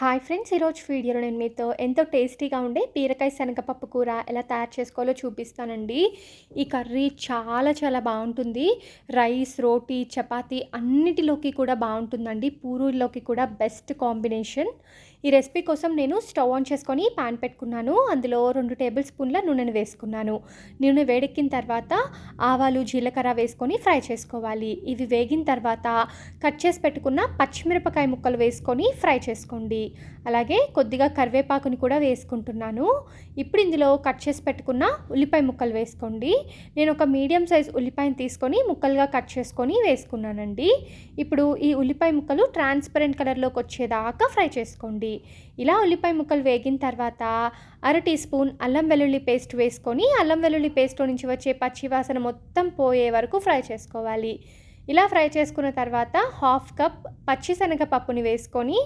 Hi friends ఈరోజు వీడియోలో నేను మీతో ఎంతో టేస్టీగా ఉండే బీరకాయ శనగపప్పు కూర ఎలా తయారు చేసుకోవాలో చూపిస్తానండి. ఈ కర్రీ చాలా చాలా బాగుంటుంది. రైస్ రోటీ చపాతీ అన్నిటిలోకి కూడా బాగుంటుందండి. పూరీల్లోకి కూడా బెస్ట్ కాంబినేషన్. ఈ రెసిపీ కోసం నేను స్టవ్ ఆన్ చేసుకొని పాన్ పెట్టుకున్నాను. అందులో రెండు టేబుల్ స్పూన్ల నూనెను వేసుకున్నాను. నూనె వేడెక్కిన తర్వాత ఆవాలు జీలకర్ర వేసుకొని ఫ్రై చేసుకోవాలి. ఇవి వేగిన తర్వాత కట్ చేసి పెట్టుకున్న పచ్చిమిరపకాయ ముక్కలు వేసుకొని ఫ్రై చేసుకోండి. అలాగే కొద్దిగా కరివేపాకుని కూడా వేసుకుంటున్నాను. ఇప్పుడు ఇందులో కట్ చేసి పెట్టుకున్న ఉల్లిపాయ ముక్కలు వేసుకోండి. నేను ఒక మీడియం సైజ్ ఉల్లిపాయని తీసుకొని ముక్కలుగా కట్ చేసుకొని వేసుకున్నానండి. ఇప్పుడు ఈ ఉల్లిపాయ ముక్కలు ట్రాన్స్పరెంట్ కలర్లోకి వచ్చేదాకా ఫ్రై చేసుకోండి. ఇలా ఉల్లిపాయ ముక్కలు వేగిన తర్వాత అర టీ స్పూన్ అల్లం వెల్లుల్లి పేస్ట్ వేసుకొని అల్లం వెల్లుల్లి పేస్ట్ నుంచి వచ్చే పచ్చి వాసన మొత్తం పోయే వరకు ఫ్రై చేసుకోవాలి. ఇలా ఫ్రై చేసుకున్న తర్వాత హాఫ్ కప్ పచ్చిశనగ పప్పుని వేసుకొని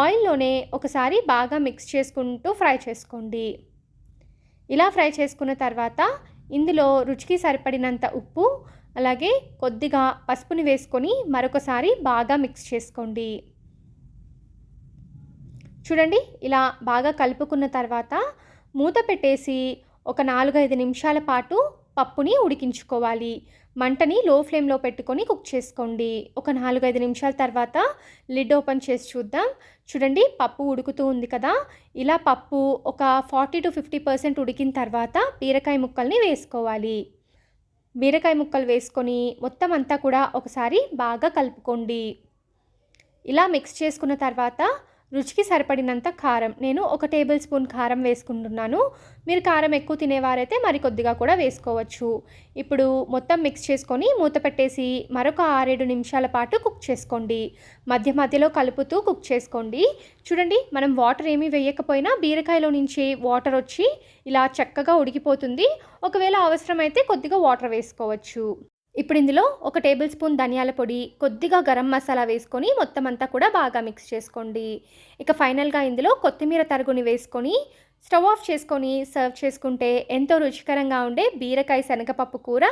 ఆయిల్లోనే ఒకసారి బాగా మిక్స్ చేసుకుంటూ ఫ్రై చేసుకోండి. ఇలా ఫ్రై చేసుకున్న తర్వాత ఇందులో రుచికి సరిపడినంత ఉప్పు అలాగే కొద్దిగా పసుపుని వేసుకొని మరొకసారి బాగా మిక్స్ చేసుకోండి. చూడండి ఇలా బాగా కలుపుకున్న తర్వాత మూత పెట్టేసి ఒక నాలుగైదు నిమిషాల పాటు పప్పుని ఉడికించుకోవాలి. మంటని లో ఫ్లేమ్లో పెట్టుకొని కుక్ చేసుకోండి. ఒక నాలుగైదు నిమిషాల తర్వాత లిడ్ ఓపెన్ చేసి చూద్దాం. చూడండి పప్పు ఉడుకుతూ ఉంది కదా. ఇలా పప్పు ఒక ఫార్టీ టు ఫిఫ్టీ పర్సెంట్ ఉడికిన తర్వాత బీరకాయ ముక్కల్ని వేసుకోవాలి. బీరకాయ ముక్కలు వేసుకొని మొత్తం అంతా కూడా ఒకసారి బాగా కలుపుకోండి. ఇలా మిక్స్ చేసుకున్న తర్వాత రుచికి సరిపడినంత కారం. నేను ఒక టేబుల్ స్పూన్ కారం వేసుకుంటున్నాను. మీరు కారం ఎక్కువ తినేవారైతే మరి కొద్దిగా కూడా వేసుకోవచ్చు. ఇప్పుడు మొత్తం మిక్స్ చేసుకొని మూత పెట్టేసి మరొక ఆరేడు నిమిషాల పాటు కుక్ చేసుకోండి. మధ్య మధ్యలో కలుపుతూ కుక్ చేసుకోండి. చూడండి మనం వాటర్ ఏమీ వేయకపోయినా బీరకాయలో నుంచి వాటర్ వచ్చి ఇలా చక్కగా ఉడికిపోతుంది. ఒకవేళ అవసరమైతే కొద్దిగా వాటర్ వేసుకోవచ్చు. ఇప్పుడు ఇందులో ఒక టేబుల్ స్పూన్ ధనియాల పొడి కొద్దిగా గరం మసాలా వేసుకొని మొత్తం అంతా కూడా బాగా మిక్స్ చేసుకోండి. ఇక ఫైనల్గా ఇందులో కొత్తిమీర తరుగుని వేసుకొని స్టవ్ ఆఫ్ చేసుకొని సర్వ్ చేసుకుంటే ఎంతో రుచికరంగా ఉండే బీరకాయ శనగపప్పు కూర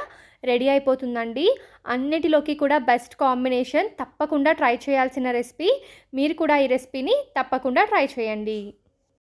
రెడీ అయిపోతుందండి. అన్నిటిలోకి కూడా బెస్ట్ కాంబినేషన్ తప్పకుండా ట్రై చేయాల్సిన రెసిపీ మీరు కూడా ఈ రెసిపీని తప్పకుండా ట్రై చేయండి.